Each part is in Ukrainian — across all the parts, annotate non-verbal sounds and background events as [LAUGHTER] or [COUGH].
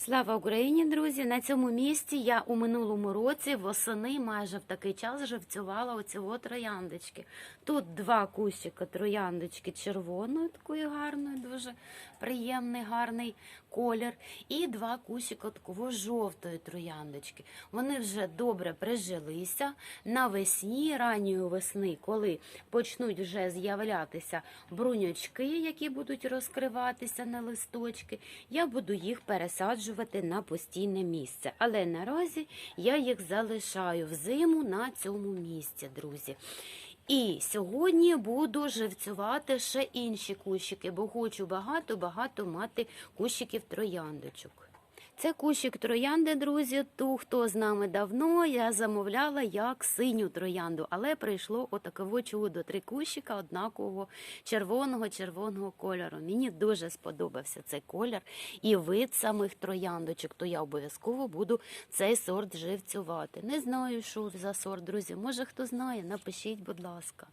Слава Україні, друзі! На цьому місці я у минулому році восени майже в такий час живцювала оцього трояндочки. Тут два кущика трояндочки червоної, такої гарної, дуже приємний, гарний колір. І два кущика такого жовтої трояндочки. Вони вже добре прижилися. Навесні, ранньої весни, коли почнуть вже з'являтися бруньочки, які будуть розкриватися на листочки, я буду їх пересаджувати на постійне місце. Але наразі я їх залишаю взиму на цьому місці, друзі. І сьогодні буду живцювати ще інші кущики, бо хочу багато-багато мати кущиків трояндочок. Це кущик троянди, друзі. Ту, хто з нами давно, я замовляла як синю троянду, але прийшло отаково чудо. Три кущика однакового червоного червоного кольору. Мені дуже сподобався цей колір і вид самих трояндочок. То я обов'язково буду цей сорт живцювати. Не знаю, що за сорт, друзі. Може хто знає, напишіть, будь ласка.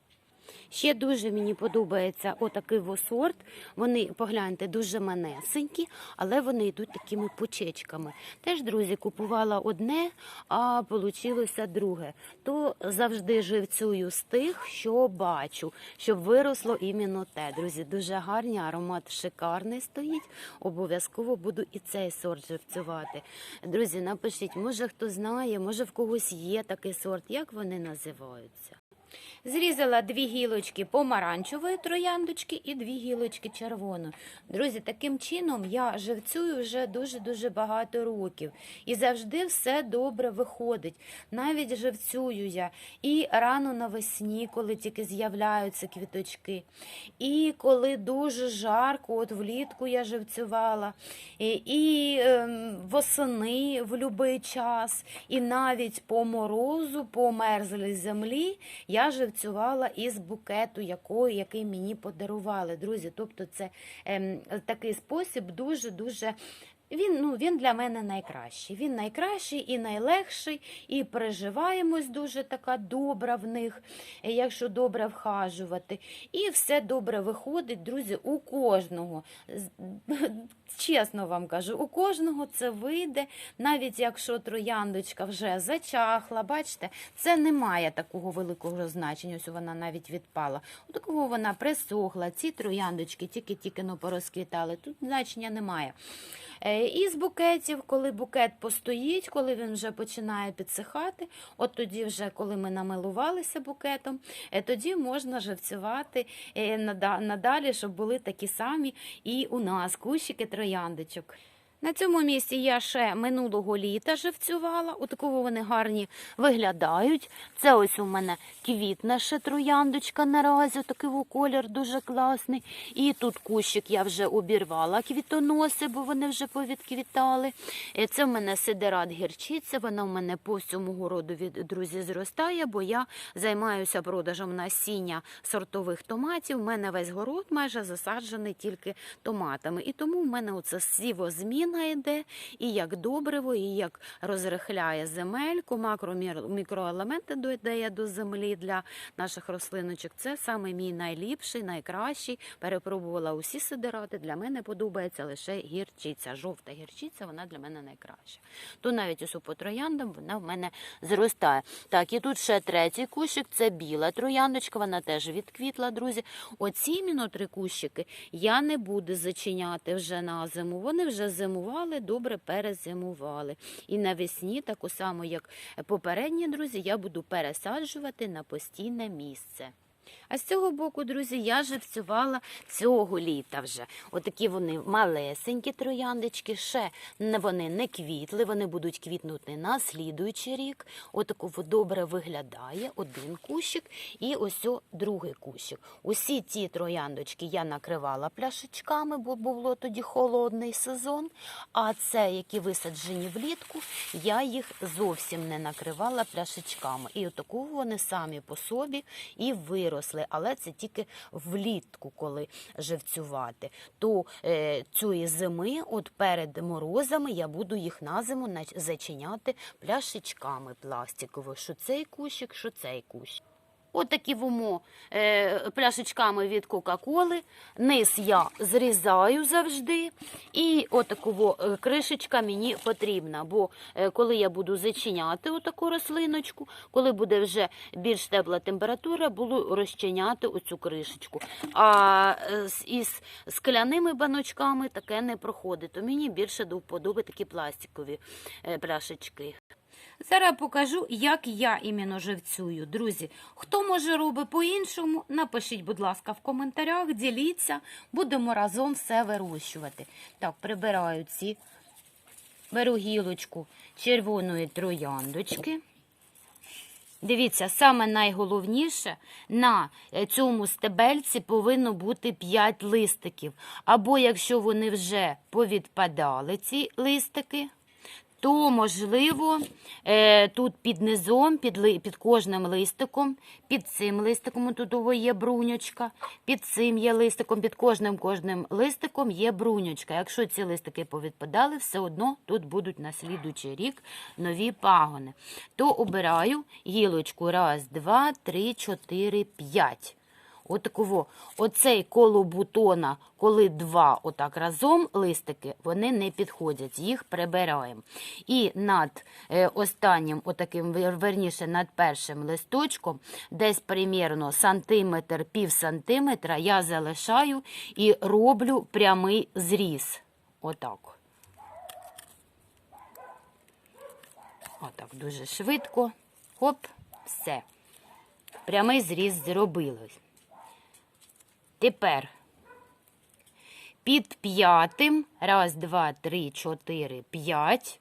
Ще дуже мені подобається отакий сорт. Вони, погляньте, дуже манесенькі, але вони йдуть такими почечками. Теж, друзі, купувала одне, а вийшло друге. То завжди живцюю з тих, що бачу, щоб виросло іменно те. Друзі, дуже гарні, аромат шикарний стоїть. Обов'язково буду і цей сорт живцювати. Друзі, напишіть, може хто знає, може в когось є такий сорт, як вони називаються. Зрізала дві гілочки помаранчевої трояндочки і дві гілочки червоної. Друзі, таким чином я живцюю вже дуже-дуже багато років. І завжди все добре виходить. Навіть живцюю я і рано навесні, коли тільки з'являються квіточки. І коли дуже жарко, от влітку я живцювала, і, і ем, восени в будь-який час, і навіть по морозу, по мерзлій землі я живцювала із букету, якої, який мені подарували, друзі. Тобто це е, такий спосіб дуже-дуже. Він ну він для мене найкращий. Він найкращий і найлегший, і переживаємось дуже така добра в них, якщо добре вхажувати. І все добре виходить, друзі, у кожного. [LAUGHS] Чесно вам кажу, у кожного це вийде, навіть якщо трояндочка вже зачахла, бачите, це не має такого великого значення. Ось вона навіть відпала. У такого вона присохла, ці трояндочки тільки-тільки порозквітали. Тут значення немає. Е, І з букетів, коли букет постоїть, коли він вже починає підсихати, от тоді, вже коли ми намилувалися букетом, е, тоді можна живцювати е, нада- надалі, щоб були такі самі і у нас кущики трояндочок. На цьому місці я ще минулого літа живцювала. У такого вони гарні виглядають. Це ось у мене квітна ще трояндочка наразі, такий колір дуже класний. І тут кущик я вже обірвала квітоноси, бо вони вже повідквітали. Е, Це в мене сидерат гірчиця, вона в мене по всьому городу від друзі зростає, бо я займаюся продажем насіння сортових томатів. У мене весь город майже засаджений тільки томатами. І тому в мене оце сівозміна йде, і як добриво, і як розрихляє земельку, макро-мікроелементи додає до землі для наших рослиночок. Це саме мій найліпший, найкращий. Перепробувала усі сидирати. Для мене подобається лише гірчиця. Жовта гірчиця, вона для мене найкраща. То навіть ось по вона в мене зростає. Так, і тут ще третій кущик, це біла трояндочка, вона теж відквітла, друзі. Оці три кущики я не буду зачиняти вже на зиму. Вони вже зимували, добре перезимували. І навесні, так само, як попередні друзі, я буду пересаджувати на постійне місце. А з цього боку, друзі, я живцювала цього літа вже. Отакі вони малесенькі трояндочки, ще вони не квітли, вони будуть квітнути на слідуючий рік. Отако добре виглядає один кущик і ось другий кущик. Усі ці трояндочки я накривала пляшечками, бо було тоді холодний сезон. А це, які висаджені влітку, я їх зовсім не накривала пляшечками. І отаку вони самі по собі і виросли. Але це тільки влітку, коли живцювати. То е, цієї зими, от перед морозами, я буду їх на зиму зачиняти пляшечками пластиковими. Що цей кущик, що цей кущик. Отакі вомо е, пляшечками від Кока-Коли. Низ я зрізаю завжди. І отаку во, е, кришечка мені потрібна. Бо е, коли я буду зачиняти отаку рослиночку, коли буде вже більш тепла температура, буду розчиняти оцю кришечку. А е, із скляними баночками таке не проходить. То мені більше до вподоби такі пластикові е, пляшечки. Зараз покажу, як я іменно живцюю. Друзі, хто може робити по-іншому, напишіть, будь ласка, в коментарях, діліться, будемо разом все вирощувати. Так, прибираю ці, беру гілочку червоної трояндочки. Дивіться, саме найголовніше на е, цьому стебельці повинно бути 5 листиків. Або якщо вони вже повідпадали, ці листики, то можливо е, тут під низом, під, під кожним листиком, під цим листиком тут є бруньочка, під цим є листиком, під кожним кожним листиком є бруньочка. Якщо ці листики повідпадали, все одно тут будуть на слідуючий рік нові пагони. То обираю гілочку раз, два, три, чотири, п'ять. Отаково, оцей коло бутона, коли два отак разом листики, вони не підходять, їх прибираємо. І над е, останнім, отаким, верніше, над першим листочком, десь примірно сантиметр, пів сантиметра я залишаю і роблю прямий зріз. Отак. Отак, дуже швидко. Хоп, все. Прямий зріз зробили. Тепер під п'ятим, раз, два, три, чотири, п'ять.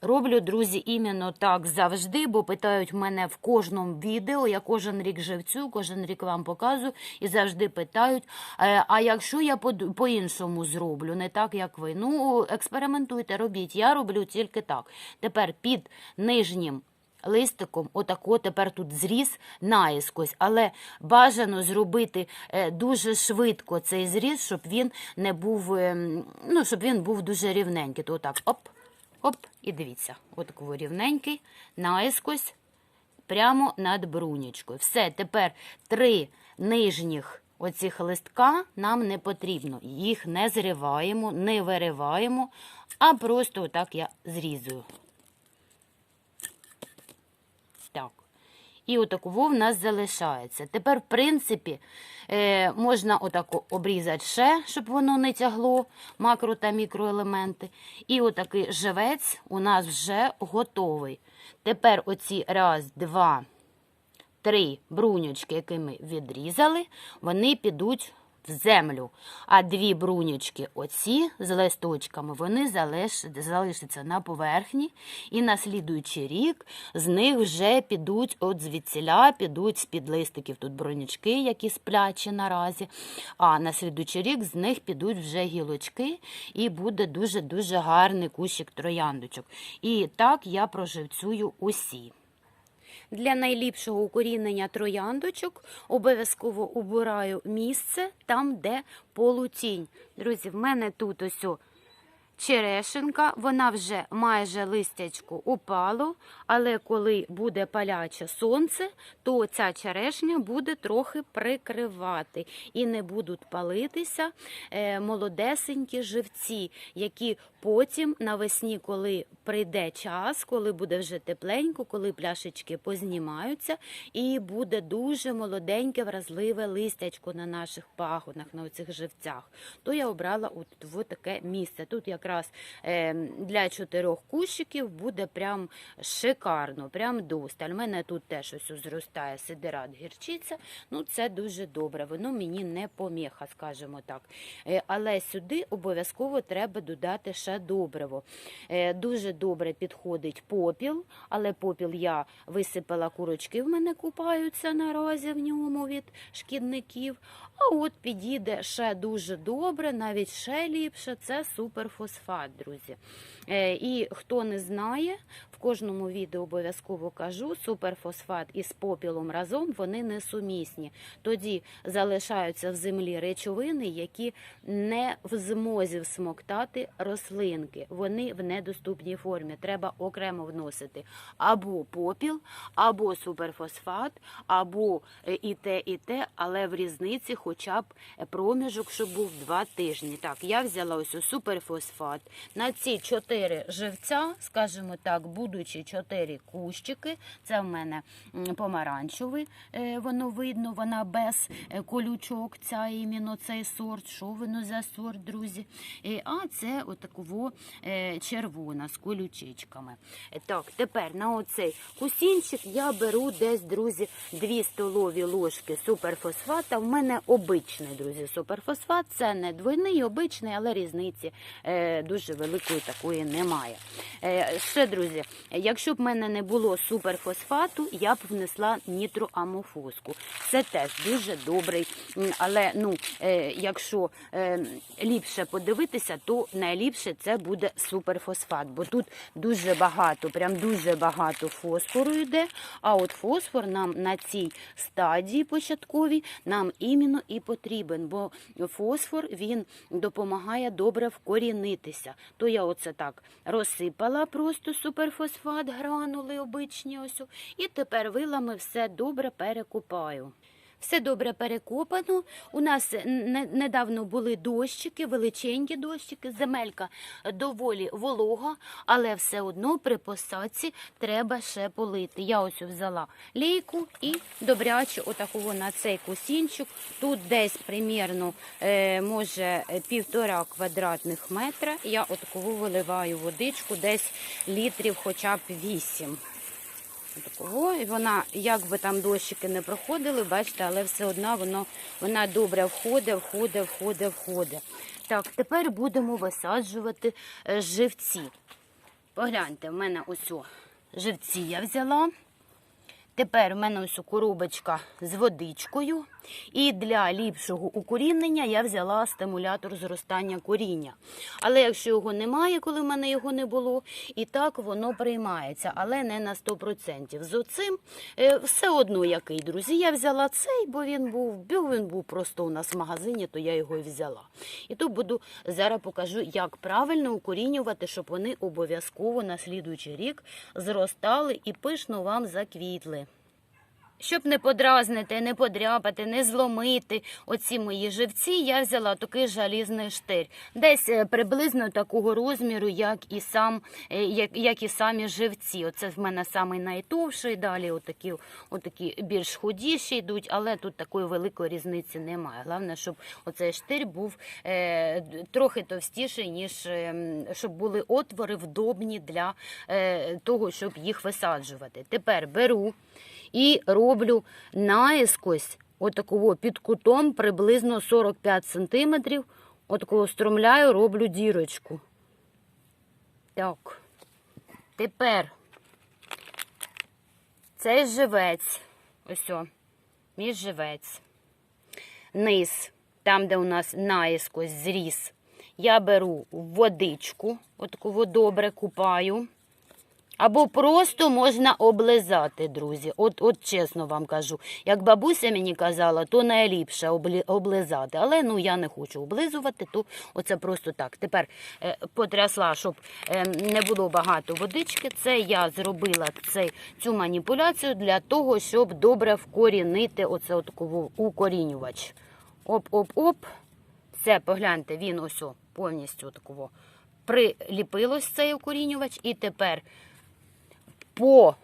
Роблю, друзі, іменно так завжди, бо питають мене в кожному відео. Я кожен рік живцю, кожен рік вам показую і завжди питають. «Е, А якщо я по- по-іншому зроблю, не так, як ви. Ну, експериментуйте, робіть. Я роблю тільки так. Тепер під нижнім листиком, отако тепер тут зріз наїскось, але бажано зробити е, дуже швидко цей зріз, щоб він не був, ем, ну, щоб він був дуже рівненький. То отак, оп, оп, і дивіться, отакого рівненький, наїскось, прямо над брунічкою. Все, тепер три нижніх оцих листка нам не потрібно. Їх не зриваємо, не вириваємо, а просто отак я зрізую. Так. І отаково в нас залишається. Тепер, в принципі, е, можна отако обрізати ще, щоб воно не тягло макро та мікроелементи. І отакий живець у нас вже готовий. Тепер оці раз, два, три бруньочки, які ми відрізали, вони підуть в землю. А дві бруньочки, оці з листочками, вони залиш, залишаться на поверхні. І на слідуючий рік з них вже підуть от звідсіля, підуть з-під листиків тут бруньочки, які сплячі наразі. А на слідуючий рік з них підуть вже гілочки, і буде дуже-дуже гарний кущик трояндочок. І так я проживцюю усі. Для найліпшого укорінення трояндочок обов'язково обираю місце там, де полутінь. Друзі, в мене тут ось черешенка, вона вже майже листячко упало, але коли буде паляче сонце, то ця черешня буде трохи прикривати і не будуть палитися е, молодесенькі живці, які потім навесні, коли прийде час, коли буде вже тепленько, коли пляшечки познімаються, і буде дуже молоденьке, вразливе листячко на наших пагонах, на оцих живцях, то я обрала от, таке місце. Тут якраз е, для чотирьох кущиків буде прям шикарно, прям досталь. У мене тут теж ось зростає сидират гірчиця. Ну, це дуже добре. Воно мені не поміха, скажімо так. Е, але сюди обов'язково треба додати ще добриво. Е, дуже добре підходить попіл, але попіл я висипала курочки, в мене купаються наразі в ньому від шкідників. А от підійде ще дуже добре, навіть ще ліпше. Це суперфосфат, друзі. Е, і хто не знає, в кожному відео обов'язково кажу, суперфосфат із попілом разом вони несумісні. Тоді залишаються в землі речовини, які не в змозі всмоктати рослинки. Вони в недоступній формі, треба окремо вносити або попіл, або суперфосфат, або е, і те, і те, але в різниці хоча б проміжок, щоб був два тижні. Так, я взяла ось суперфосфат. На ці чотири живця, скажімо так, будучи чотири кущики, це в мене помаранчевий, е, воно видно, вона без е, колючок, ця іменно цей сорт. Що воно за сорт, друзі? Е, А це отакого червона з колючечками. Так, тепер на оцей кусінчик я беру десь, друзі, 2 столові ложки суперфосфата. В мене обичний, друзі, суперфосфат. Це не двойний, обичний, але різниці дуже великої такої немає. Е, ще, друзі, якщо б в мене не було суперфосфату, я б внесла нітроамофоску. Це теж дуже добрий, але ну, е, якщо е, ліпше подивитися, то найліпше це буде суперфосфат, бо тут дуже багато, прям дуже багато фосфору йде. А от фосфор нам на цій стадії початковій нам іменно і потрібен, бо фосфор він допомагає добре вкорінитися. То я оце так розсипала просто суперфосфат, гранули обичні ось. І тепер вилами все добре перекопаю. Все добре перекопано. У нас недавно були дощики, величенькі дощики. Земелька доволі волога, але все одно при посадці треба ще полити. Я ось взяла лейку і добряче отакого на цей кусінчик. Тут десь примірно е, може півтора квадратних метра. Я отакого виливаю водичку, десь літрів хоча б вісім. Такого, і вона, як би там дощики не проходили, бачите, але все одно воно, вона добре входить, входить, входить, входить. Так, тепер будемо висаджувати е, живці. Погляньте, в мене ось живці я взяла. Тепер в мене ось коробочка з водичкою. І для ліпшого укорінення я взяла стимулятор зростання коріння. Але якщо його немає, коли в мене його не було, і так воно приймається, але не на 100%. З оцим е, все одно який, друзі. Я взяла цей, бо він був, бо він був просто у нас в магазині, то я його і взяла. І тут буду зараз покажу, як правильно укорінювати, щоб вони обов'язково на слідуючий рік зростали і пишно вам заквітли. Щоб не подразнити, не подряпати, не зломити оці мої живці, я взяла такий жалізний штир. Десь е, приблизно такого розміру, як і сам, е, як, як і самі живці. Оце в мене самий найтовший, далі отакі, отакі більш худіші йдуть, але тут такої великої різниці немає. Головне, щоб оцей штир був е, трохи товстіший, ніж е, щоб були отвори вдобні для е, того, щоб їх висаджувати. Тепер беру і роблю наїскось отакого під кутом приблизно 45 сантиметрів. Отакого стромляю, роблю дірочку. Так. Тепер цей живець. Ось о, мій живець. Низ, там, де у нас наїскось зріс, я беру водичку, отаку добре купаю. Або просто можна облизати, друзі. От, от чесно вам кажу. Як бабуся мені казала, то найліпше облизати. Але ну я не хочу облизувати, то оце просто так. Тепер е, потрясла, щоб е, не було багато водички. Це я зробила цей, цю маніпуляцію для того, щоб добре вкорінити оце отакову укорінювач. Оп-оп-оп. Все, погляньте, він ось повністю такого приліпилось цей укорінювач. І тепер по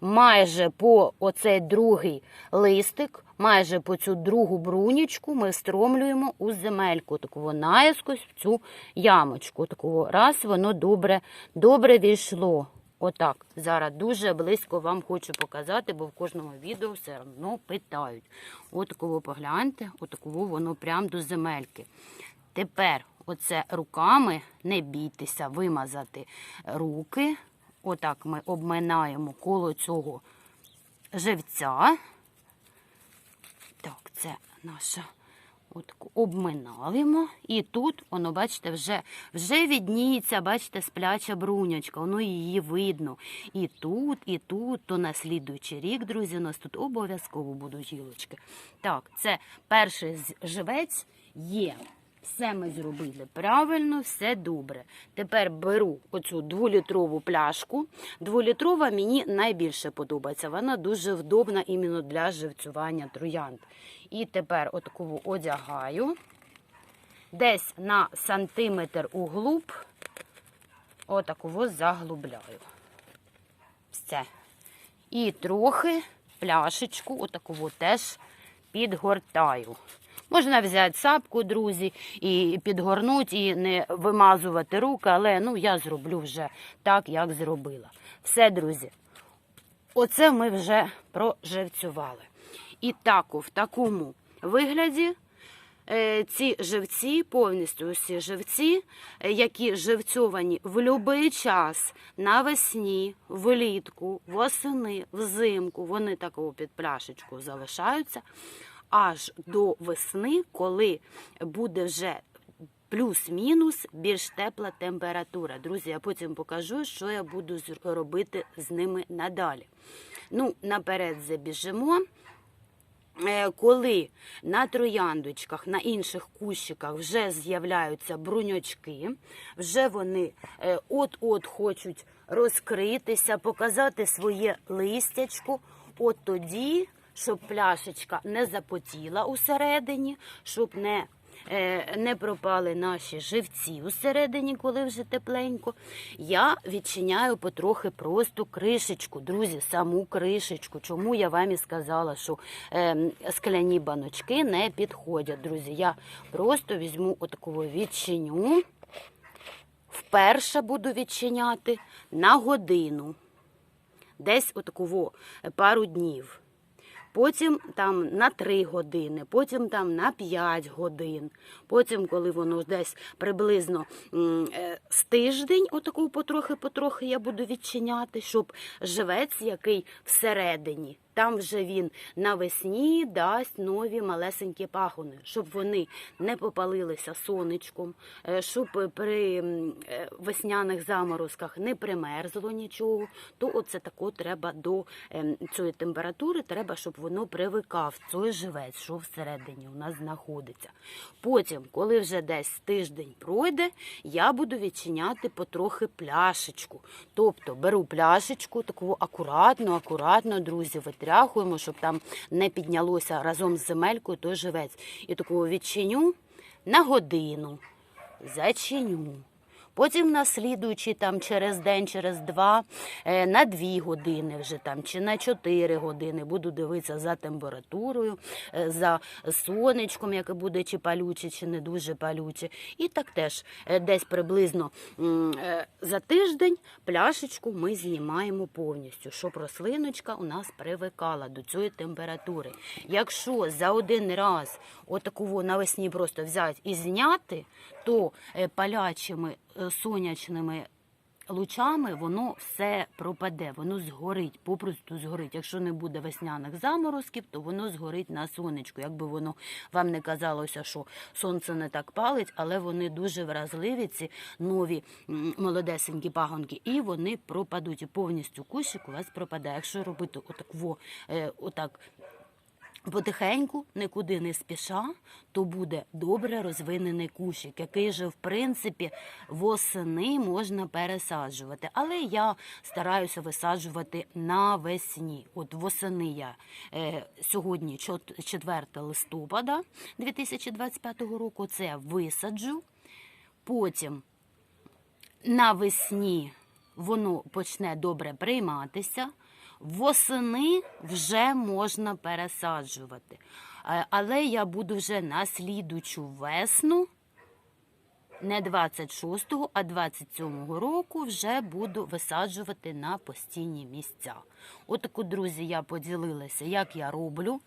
майже по оцей другий листик, майже по цю другу брунічку ми встромлюємо у земельку, такого наїскось в цю ямочку. Такого раз воно добре, добре війшло. Отак. Зараз дуже близько вам хочу показати, бо в кожному відео все одно питають. Отакого погляньте, отакого воно прям до земельки. Тепер оце руками, не бійтеся вимазати руки. Отак ми обминаємо коло цього живця. Так, це наша от обминаємо. І тут, воно, бачите, вже, вже відніється, бачите, спляча брунячка, воно її видно. І тут, і тут, то на слідуючий рік, друзі, у нас тут обов'язково будуть гілочки. Так, це перший живець є. Все ми зробили правильно, все добре. Тепер беру оцю дволітрову пляшку. Дволітрова мені найбільше подобається. Вона дуже вдобна іменно для живцювання троянд. І тепер отаку одягаю. Десь на сантиметр углуб, отаку заглубляю. Все. І трохи пляшечку, отаку теж підгортаю. Можна взяти сапку, друзі, і підгорнути, і не вимазувати руки, але ну, я зроблю вже так, як зробила. Все, друзі. Оце ми вже проживцювали. І так, в такому вигляді е, ці живці, повністю усі живці, е, які живцьовані в будь-який час, навесні, влітку, восени, взимку, вони такого під пляшечку залишаються аж до весни, коли буде вже плюс-мінус більш тепла температура. Друзі, я потім покажу, що я буду робити з ними надалі. Ну, наперед забіжимо. Е, Коли на трояндочках, на інших кущиках вже з'являються бруньочки, вже вони е, от-от хочуть розкритися, показати своє листячко, от тоді, щоб пляшечка не запотіла усередині, щоб не е, не пропали наші живці усередині, коли вже тепленько. Я відчиняю потрохи просто кришечку, друзі, саму кришечку. Чому я вам і сказала, що е, скляні баночки не підходять, друзі. Я просто візьму отаку відчиню. Вперше буду відчиняти на годину, десь отаку пару днів потім там на 3 години, потім там на 5 годин. Потім, коли воно десь приблизно е, з тиждень, отаку потрохи-потрохи я буду відчиняти, щоб живець, який всередині, там вже він навесні дасть нові малесенькі пагони, щоб вони не попалилися сонечком, е, щоб при е, весняних заморозках не примерзло нічого, то оце тако треба до ем, цієї температури, треба, щоб воно привикав, цей живець, що всередині у нас знаходиться. Потім, коли вже десь тиждень пройде, я буду відчиняти потрохи пляшечку. Тобто беру пляшечку, таку акуратно, акуратно, друзі, витряхуємо, щоб там не піднялося разом з земелькою той живець. І таку відчиню на годину, зачиню. Потім наслідуючи там через день, через два, е, на дві години вже там чи на чотири години буду дивитися за температурою, е, за сонечком, яке буде чи палюче, чи не дуже палюче. І так теж е, десь приблизно за тиждень пляшечку ми знімаємо повністю, щоб рослиночка у нас привикала до цієї температури. Якщо за один раз отаку навесні просто взяти і зняти, то е, палячими е, сонячними лучами воно все пропаде, воно згорить, попросту згорить. Якщо не буде весняних заморозків, то воно згорить на сонечку. Якби воно вам не казалося, що сонце не так палить, але вони дуже вразливі, ці нові молодесенькі пагонки, і вони пропадуть. І повністю кущик у вас пропадає. Якщо робити отак, е, отак потихеньку, нікуди не спіша, то буде добре розвинений кущик, який же, в принципі, восени можна пересаджувати. Але я стараюся висаджувати навесні. От восени я е, сьогодні, 4 листопада 2025 року, це висаджу. Потім навесні воно почне добре прийматися. Восени вже можна пересаджувати. Але я буду вже на слідучу весну, не 26-го, а 27-го року вже буду висаджувати на постійні місця. Отаку, друзі, я поділилася, як я роблю.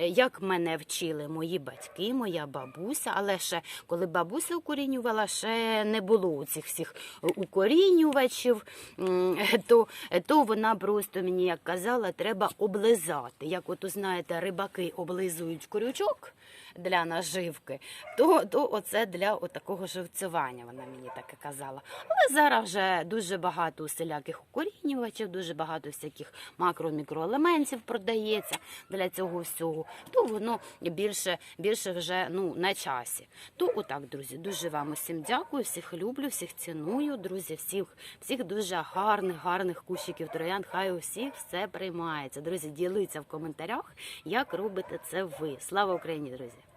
Е, Як мене вчили мої батьки, моя бабуся, але ще коли бабуся укорінювала, ще не було цих всіх укорінювачів, [LAUGHS] то, то вона просто мені як казала, треба облизати. Як от знаєте, рибаки облизують корючок, для наживки, то, то оце для такого живцювання, вона мені так і казала. Але зараз вже дуже багато усіляких укорінювачів, дуже багато всяких макро-мікроелементів продається для цього всього, то воно більше, більше вже ну, на часі. То отак, друзі, дуже вам усім дякую, всіх люблю, всіх ціную, друзі, всіх, всіх дуже гарних, гарних кущиків троянд. Хай усіх все приймається. Друзі, діліться в коментарях, як робите це ви. Слава Україні, друзі!